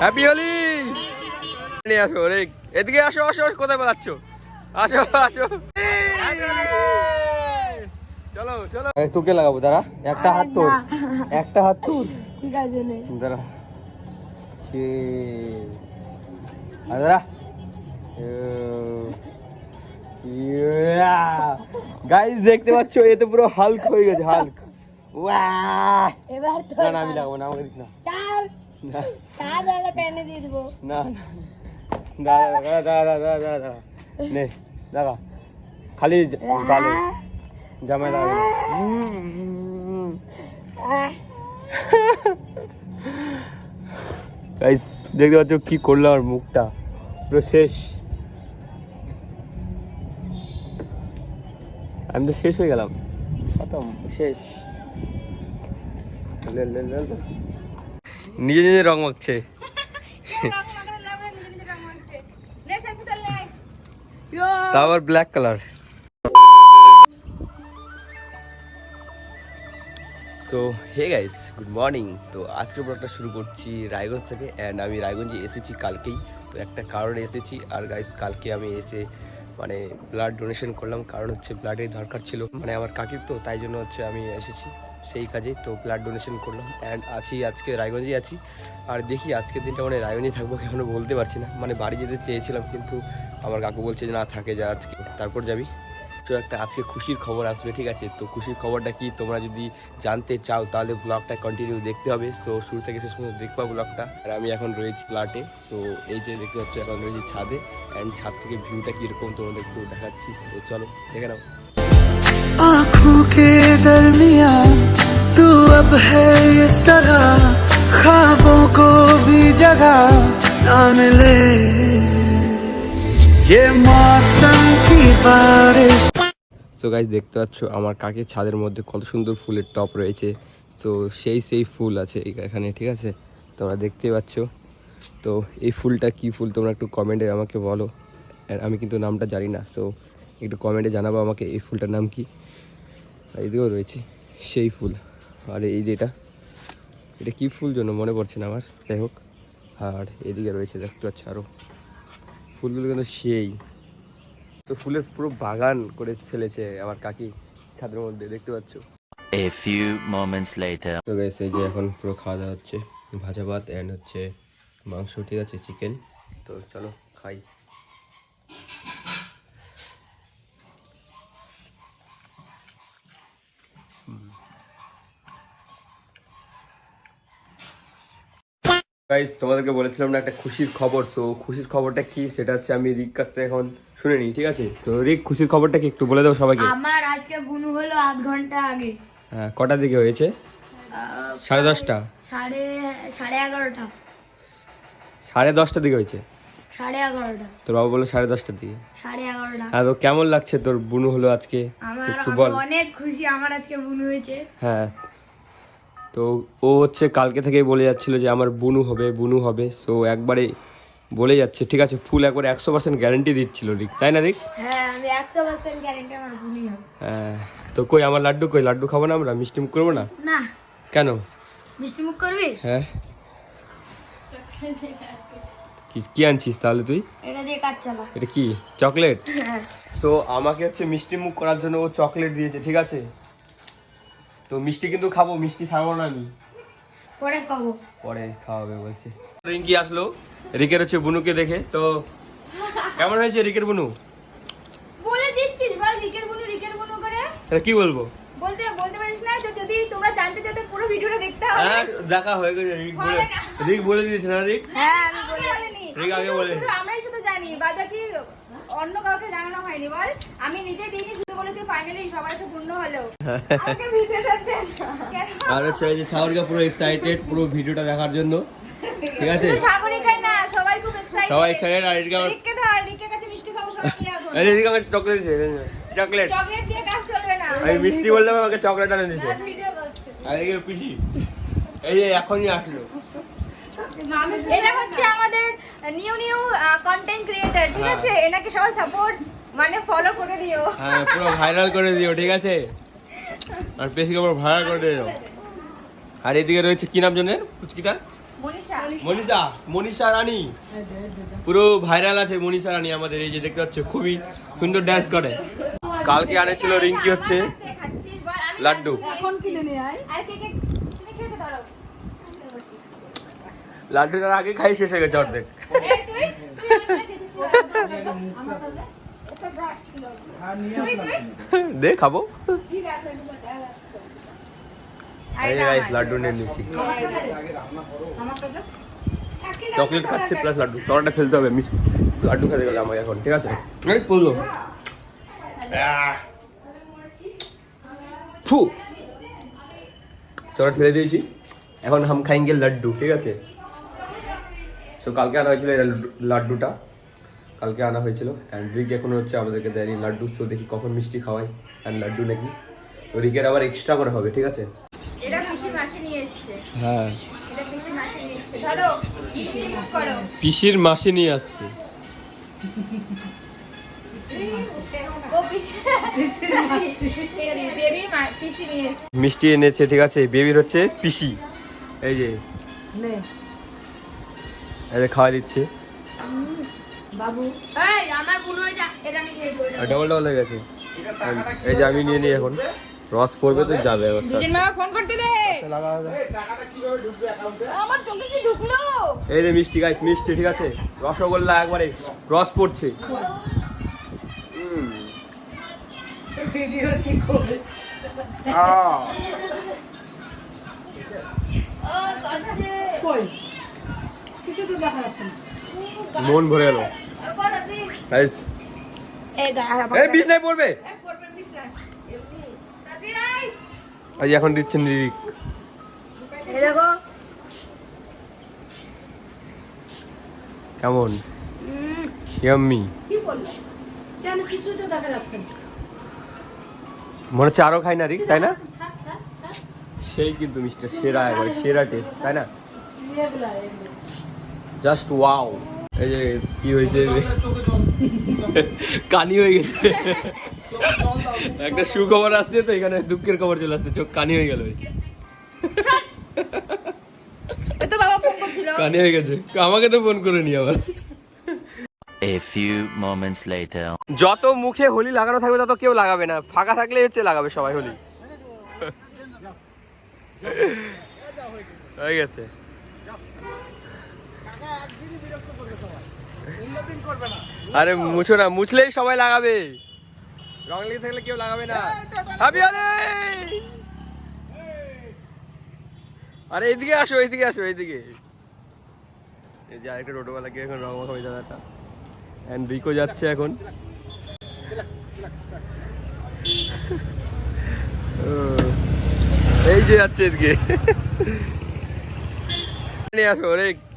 Happy Holi নিয়ে আসো রে এদিকে আসো আসো আসো, কোথায় পালাচ্ছ? আসো আসো। চলো চলো। তোকে লাগাবো দাঁড়া। একটা হাত তোর। একটা হাত তোর। ঠিক আছে নে। দাঁড়া। আর দাঁড়া। গাইস দেখতে পাচ্ছ এ তো পুরো হাল্ক হয়ে গেছে হাল্ক ওয়াহ এবার তো না না আমি লাগাবো না আমাকে দিস না না। চার। দাদা প্যানে দিয়ে দেবো না দাঁড়া খালি গালে জামাই লাগা গাইস দেখতে পাচ্ছ কি করল আমার মুখটা? পুরো শেষ। আমি তো শেষ হয়ে গেলাম। খতম শেষ। লে, লে, লে, লে। নিজে নিজে রং মাখছে। তারপর black colour so hey guys good morning তো আজকের ব্লগটা শুরু করছি রায়গঞ্জ থেকে অ্যান্ড আমি রায়গঞ্জে এসেছি কালকেই। তো একটা কারণে এসেছি, আর গাইস কালকে আমি এসে মানে ব্লাড ডোনেশন করলাম। কারণ হচ্ছে ব্লাডের দরকার ছিল। মানে আমার কাকির তো, তাই জন্য হচ্ছে আমি এসেছি সেই কাজে। তো ব্লাড ডোনেশন করলাম। অ্যান্ড আছি, আজকে রায়গঞ্জে আছি। আর দেখি আজকের দিনটা মানে রায়গঞ্জে থাকব এখনও বলতে পারছি না। মানে বাড়ি যেতে চেয়েছিলাম, কিন্তু আমার কাকু বলছে যে, না, থাকে যা আজকে। তারপর যাবি? তো একটা আজকে খুশির খবর আসবে ঠিক আছে তো খুশির খবরটা কি তোমরা যদি জানতে চাও তাহলে ব্লগটা কন্টিনিউ দেখতে হবে সো শুরু থেকে শেষ পর্যন্ত দেখবা ব্লগটা আর আমি এখন রয়েছি ফ্ল্যাটে সো এই যে দেখতে পাচ্ছ এখন রয়েছি ছাদে অ্যান্ড ছাদ থেকে ভিউটা কীরকম তোমাদের একটু দেখাচ্ছি তো চলো দেখে নাও आंखों के दरमिया तू अब है इस तरह ख्वाबों को भी जगह ना मिले ये मौसम की बारिश সো গাইজ দেখতে পাচ্ছ আমার কাকের ছাদের মধ্যে কত সুন্দর ফুলের টপ রয়েছে। তো সেই সেই ফুল আছে এখানে, ঠিক আছে? তোমরা দেখতে পাচ্ছ। তো এই ফুলটা কি ফুল তোমরা একটু কমেন্টে আমাকে বলো। আমি কিন্তু নামটা জানি না, তো একটু কমেন্টে জানাব আমাকে এই ফুলটার নাম কি। আর এদিকেও রয়েছে সেই ফুল। আর এই যেটা এটা কি ফুল জন্য মনে পড়ছে না আমার, যাই হোক। আর এদিকে রয়েছে দেখতে পাচ্ছ আরও ফুলগুলো কিন্তু সেই তো ফুলের পুরো বাগান করে ফেলেছে আমার কাকি ছাদের মধ্যে দেখতে পাচ্ছ? A few moments later. তো गाइस এই যে এখন পুরো খাওয়া দাওয়া হচ্ছে ভাজা ভাত এন্ড হচ্ছে মাংস ঠিক আছে চিকেন তো চলো খাই। গাইস তোমাদেরকে বলেছিলাম না একটা খুশির খবর। তো খুশির খবরটা কি সেটা হচ্ছে আমি রিক কাছ থেকে এখন শুনে নিই ঠিক আছে? তো রিক খুশির খবরটা কি একটু বলে দাও সবাইকে? আমার আজকে বুনু হলো আধ ঘণ্টা আগে। হ্যাঁ কটার দিকে হয়েছে? সাড়ে দশটা? সাড়ে সাড়ে এগারোটা। সাড়ে দশটার দিকে হয়েছে? সাড়ে এগারোটা। তোর বাবা বলল সাড়ে দশটার দিকে। সাড়ে এগারোটা। হ্যাঁ তো কেমন লাগছে তোর বুনু হলো আজকে? আমার একটু বল। অনেক খুশি আমার আজকে বুনু হয়েছে। হ্যাঁ তো ও হচ্ছে কালকে থেকেই বলে যাচ্ছিল যে আমার বুনু হবে বুনু হবে। সো একবারে বলে যাচ্ছে ঠিক আছে ফুল একবার একশো পার্সেন্ট গ্যারেন্টি দিচ্ছিল রিক। তাই না রিক? হ্যাঁ হ্যাঁ তো কই আমার লাড্ডু কই? লাড্ডু খাব না আমরা? মিষ্টি মুখ করব না? কেন? মিষ্টি মুখ করবি? হ্যাঁ। কি কি আনছিস তাহলে তুই? এটা দিয়ে কাজ চালা। এটা কি? চকলেট? হ্যাঁ। সো আমাকে হচ্ছে মিষ্টি মুখ করার জন্য ও চকলেট দিয়েছে ঠিক আছে? তো মিষ্টি কিন্তু খাব মিষ্টি ছাড়বো না আমি। পরে খাব। পরে খাওয়াবে বলছে। রিঙ্কি আসলো। রিকের হচ্ছে বুনুকে দেখে তো কেমন হয়েছে রিকের বুনু? বলে দিচ্ছিস বল রিকের বুনু রিকের বুনু করে। কি বলব? বলতে বলতে পারিস না যদি তোমরা জানতে চাও পুরো ভিডিওটা দেখতে হবে। হ্যাঁ দেখা হয়ে গেছে রিক বলে রিক বলে দিয়েছে না রিক? হ্যাঁ আমি বলিনি রিক আগে বলে আমরাই শুধু জানি বাদা কি অন্য কাউকে জানানো হয়নি বল। আমি নিজে দিইনি শুধু বলেছি ফাইনালি সবার কাছে পূর্ণ হলো। আমাকে আর হচ্ছে এই যে সাগরিকা পুরো এক্সাইটেড পুরো ভিডিওটা দেখার জন্য। ঠিক আছে? শুধু সাগরিকাই না সবাই খুব এক্সাইটেড সবাই excited আর এদিকে ধর রিকের কাছে মিষ্টি খাব সবাই মিলে এখন এই রিক আমাকে চকলেট দিয়েছে চকলেট চকলেট দিয়ে কাজ চলবে না। আমি মিষ্টি বললাম আমাকে চকলেট ভিডিও করছে। আর এদিকে পিসি এই যে এখনই আসলো। এটা হচ্ছে আমাদের নিউ নিউ কন্টেন্ট ক্রিয়েটর ঠিক হ্যাঁ। আছে? এনাকে সবাই সাপোর্ট মানে ফলো করে দিও। হ্যাঁ পুরো ভাইরাল করে দিও ঠিক আছে? আর পেশিকে পুরো ভাইরাল করে দিও। আর এদিকে রয়েছে কি নাম জনের? পুচকিটা? মনীষা। মনীষা মনীষা রানী। পুরো ভাইরাল আছে মনীষা রানী আমাদের এই যে দেখতে পাচ্ছ খুবই সুন্দর ডান্স করে। কালকে আনেছিল রিঙ্কি হচ্ছে লাড্ডু। এখন কিনে নিয়ে আয়। আর কে কে লাড্ডুটার আগে খাই শেষ হয়ে গেছে অর্ধেক। এই তুই তুই অনেকটা খেয়েছিস আমার কাছে এটা ব্রাশ ছিল। তুই তুই? দে খাব। লাড্ডু নিয়ে নিচ্ছি চকলেট খাচ্ছে প্লাস লাড্ডু। চকলেটটা ফেলতে হবে মিস লাড্ডু খেতে গেলে আমাকে এখন ঠিক আছে? এই পড়ল। আহ। ফু। চকলেট ফেলে দিয়েছি। এখন হাম খাইঙ্গে লাড্ডু ঠিক আছে? সো কালকে আনা হয়েছিল লাড্ডুটা। কালকে আনা হয়েছিল। অ্যান্ড রিক এখনও হচ্ছে আমাদেরকে দেয়নি লাড্ডু। সো দেখি কখন মিষ্টি খাওয়াই অ্যান্ড লাড্ডু নাকি। তো রিকের আবার এক্সট্রা করে হবে ঠিক আছে? এটা পিসির মাসে নিয়ে এসেছে। হ্যাঁ। এটা পিসির মাসে নিয়ে এসেছে। ধরো পিসি করো। পিসির মাসি নিয়ে আসছে। মিষ্টি এনেছে ঠিক আছে? বেবির হচ্ছে পিসি। এই যে। যে খাওয়া দিচ্ছে। এটা ডবল ডবল হয়ে গেছে। এই যে আমি নিয়ে নিই এখন। রস পড়বে তো যাবে ঢুকলো? এই যে মিষ্টি গাইস মিষ্টি ঠিক আছে? রসগোল্লা একবারে রস পড়ছে। মন ভরে গেল এই পড়বে। আজ এখন দিচ্ছেন রিক কেমন? ইয়াম্মি মনে হচ্ছে আরও খাই না রিক তাই না? সেই কিন্তু মিস্টার সেরা একবার সেরা টেস্ট তাই না? জাস্ট ওয়াও এই যে কি হয়েছে? কানি হয়ে গেছে। একটা সুখবর আসছে তো এখানে দুঃখের খবর চলে আসছে চোখ কানি হয়ে গেল। এ তো বাবা ফোন করছিল। কানি হয়ে গেছে। আমাকে তো ফোন করে নি আবার। A few moments later. যত মুখে হোলি লাগানো থাকবে তত কেউ লাগাবে না। ফাঁকা থাকলে হচ্ছে লাগাবে সবাই হোলি। হয়ে গেছে। আরে মুছো না, মুছলেই সবাই লাগাবে। রং লেগে থাকলে কেউ লাগাবে না। হোলি! আরে এইদিকে আসো এইদিকে আসো, এইদিকে। এই যে আরেকটা টোটোওয়ালা গিয়ে এখন রং মাখাবে দাদাটা অ্যান্ড রিকো যাচ্ছে এখন। এই যে যাচ্ছে এদিকে। আসো, রে।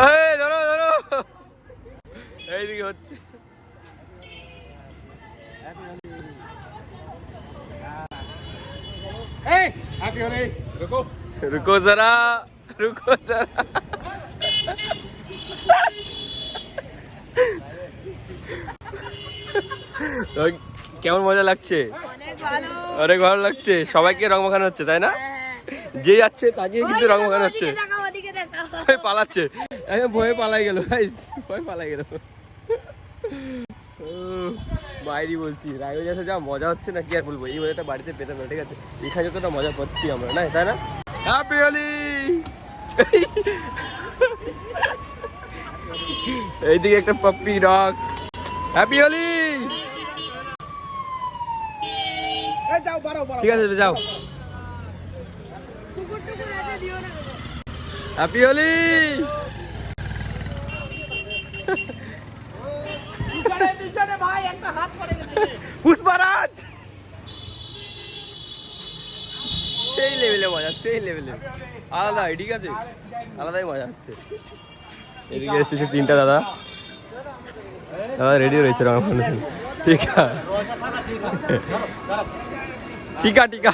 এই ধরো ধরো এইদিকে হচ্ছে रुको जरा रुको जरा তো কেমন মজা লাগছে অনেক ভালো অনেক ভালো লাগছে সবাইকে রং মাখানো হচ্ছে তাই না যে যাচ্ছে তাকে কিন্তু রং মাখানো হচ্ছে পালাচ্ছে। ভয়ে পালাই গেল ভাই ভয়ে পালাই গেল। বাইরে বলছি রায়গঞ্জ এসে যা মজা হচ্ছে না কি আর বলব? এই মজাটা বাড়িতে পেতাম না ঠিক আছে? এখানে যতটা মজা পাচ্ছি আমরা না তাই না? হ্যাপি হোলি এইদিকে একটা পাপ্পি রক হ্যাপি হোলি ঠিক আছে যাও কুকুর টুকুর আছে দিও না হ্যাপি হোলি পুষ্পারাজ সেই লেভেলে মজা সেই লেভেলে আলাদা ঠিক আছে? আলাদাই মজা হচ্ছে। এদিকে এসেছে তিনটা দাদা। দাদা রেডি রয়েছে রঙ টিকা। টিকা টিকা।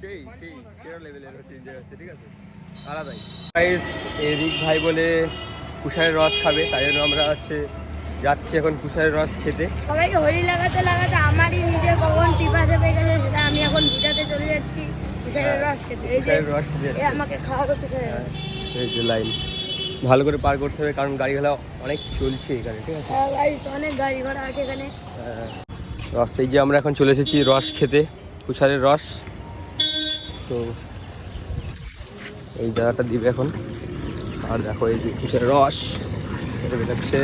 সেই সেই সেরা লেভেলের হচ্ছে এনজয় হচ্ছে ঠিক আছে? আলাদাই। গাইস এরিক ভাই বলে কুষারের রস খাবে তাই জন্য আমরা হচ্ছে যাচ্ছি এখন কুষারের রস খেতে। সবাইকে হোলি লাগাতে লাগাতে আমারই নিজে কখন পিপাসা পেয়ে গেছে সেটা আমি এখন বুঝাতে চলে যাচ্ছি কুশারের রস খেতে। এই যে রস খেতে আমাকে খাওয়াবে কুশারের রস। এই যে লাইন ভালো করে পার করতে হবে কারণ গাড়ি ঘোড়া অনেক চলছে এখানে ঠিক আছে? হ্যাঁ, অনেক গাড়ি ঘোড়া আছে এখানে। হ্যাঁ। রস এই যে আমরা এখন চলে এসেছি রস খেতে কুষারের রস। তো এই জায়গাটা দিবে এখন। আর দেখো এই যে কুষারের রস বেরোচ্ছে।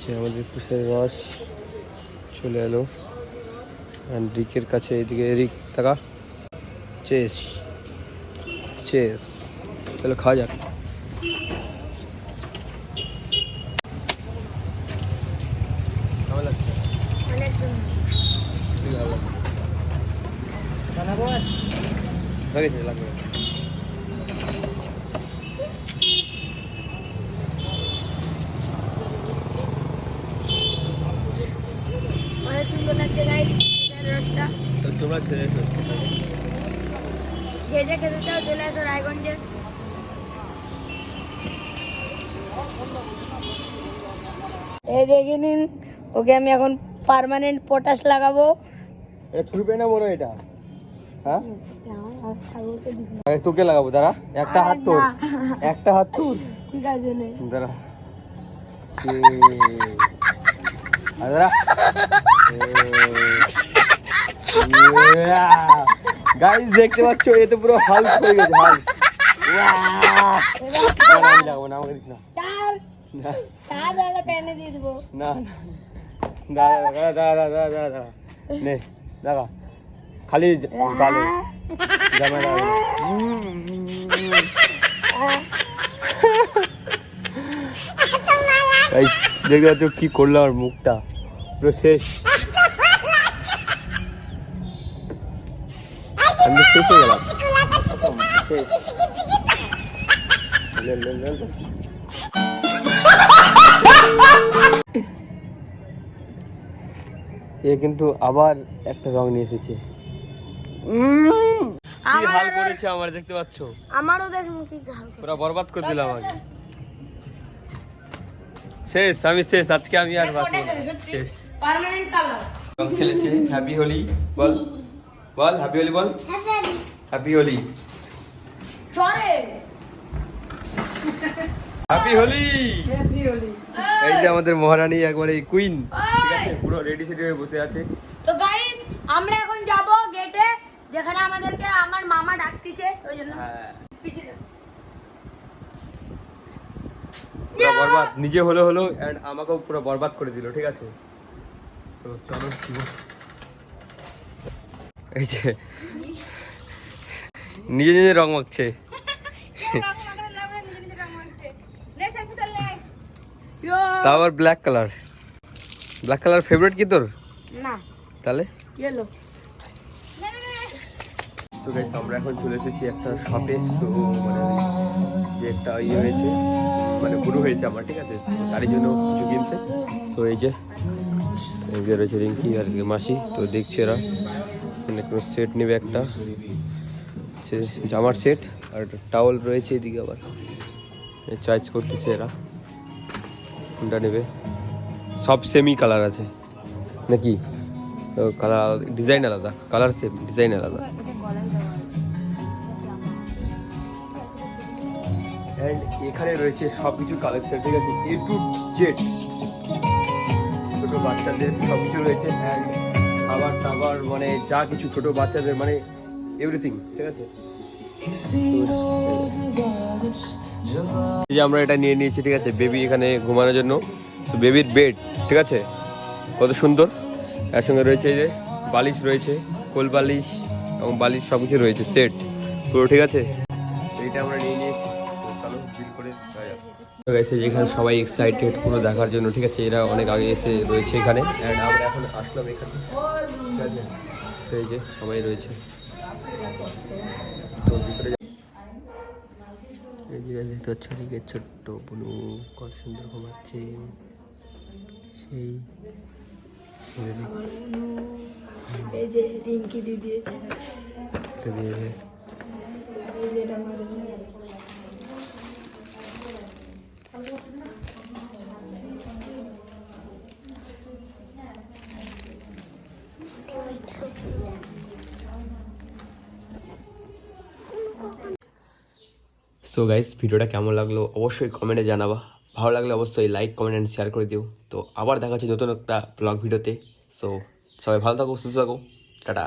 যে আমাদের কুষারের রস চলে এলো। রিকের কাছে এইদিকে, রিক টাকা চেস চেস তাহলে খাওয়া যাক কেমন লাগছে অনেক সুন্দর ঠিক আছে হয়ে গেছে লাগবে। অনেক সুন্দর লাগছে গাইস রসটা। তো তোমরা ছেড়ে যে যে খেতে চাও চলে আসো রায়গঞ্জে। এই দেখে নিন ওকে আমি এখন পার্মানেন্ট পটাশ লাগাবো। এটা ছুটবে না মনে এটা? হ্যাঁ? তোকে লাগাবো দাঁড়া। একটা হাত তোর। একটা হাত তোর। ঠিক আছে দাঁড়া। গাইস দেখতে পাচ্ছ এতে পুরো হাল্ক হয়ে গেছে হাল্ক লাগাবো না আমাকে দিস না। না না। দাঁড়া দাঁড়া দাঁড়া দাঁড়া দাঁড়া। নে দাঁড়া। খালি গালে। দাঁড়া দেখতে কি করল আর মুখটা। পুরো শেষ। আমি শেষ হয়ে গেলাম। এ কিন্তু আবার একটা রং নিয়ে এসেছে। কি হাল করেছে আমার দেখতে পাচ্ছ? আমারও দেখুন কি গাল পুরো বরবাদ করে দিলাম আমাকে শেষ আমি শেষ আজকে আমি আর বাঁচবো শেষ। পার্মানেন্ট কালার খেলেছে? হ্যাপি হোলি বল। বল হ্যাপি হোলি বল। হ্যাপি হোলি চরে। হ্যাপি হোলি এই যে আমাদের মহারানী একবারে কুইন ঠিক আছে পুরো রেডি সেডি হয়ে বসে আছে। তো গাইস আমরা এখন যাব গেটে যেখানে আমাদেরকে আমার মামা ডাকতিছে ওই জন্য হ্যাঁ। পিছিয়ে পুরো বরবাদ নিজে হলো হলো এন্ড আমাকেও পুরো বরবাদ করে দিল ঠিক আছে? তো চলো এই যে নিজে নিজে রং মাখছে তা আবার black colour black colour favourite কি তোর? না। তাহলে? ইয়েলো তো গাইস আমরা এখন চলে এসেছি একটা শপে তো মানে যে একটা ইয়ে হয়েছে মানে গুরু হয়েছে আমার, ঠিক আছে? তারই জন্য কিছু কিনতে তো এই যে এই যে রয়েছে রিঙ্কি আর মাসি, তো দেখছে এরা। মানে কোনো সেট নেবে একটা। সে জামার সেট আর টাওয়াল রয়েছে এদিকে আবার। চয়েস করতেছে এরা। কোনটা নেবে? সব সেমি কালার আছে। নাকি? কালার ডিজাইন আলাদা কালার সেম ডিজাইন আলাদা। অ্যান্ড এখানে রয়েছে সব কিছু কালেকশন ঠিক আছে? এ টু জেড ছোটো বাচ্চাদের সব কিছু রয়েছে। অ্যান্ড খাবার টাবার মানে যা কিছু ছোট বাচ্চাদের মানে এভরিথিং ঠিক আছে? যে আমরা এটা নিয়ে নিয়েছি ঠিক আছে? বেবি এখানে ঘুমানোর জন্য। তো বেবির বেড ঠিক আছে? কত সুন্দর। এর সঙ্গে রয়েছে যে বালিশ রয়েছে কোল বালিশ এবং বালিশ সব কিছু রয়েছে সেট পুরো ঠিক আছে? এইটা আমরা নিয়ে নিয়েছি। তো চলো বিল করে যাওয়া যাক। তো guys, এই যে এখানে সবাই এক্সাইটেড পুরো দেখার জন্য ঠিক আছে? এরা অনেক আগে এসে রয়েছে এখানে। অ্যান্ড আমরা এখন আসলাম এখানে। ঠিক আছে? যে সবাই রয়েছে। তো ছোট্ট বুনু কত সুন্দর ঘুমাচ্ছে। সেই এই যে রিঙ্কি একটা দিয়েছে সো গাইস ভিডিওটা কেমন লাগল? অবশ্যই কমেন্টে জানাবা। ভালো লাগলে অবশ্যই লাইক কমেন্ট অ্যান্ড শেয়ার করে দিও। তো আবার দেখা হচ্ছে নতুন একটা ব্লগ ভিডিওতে। সো সবাই ভালো থাকো, সুস্থ থাকো। টাটা।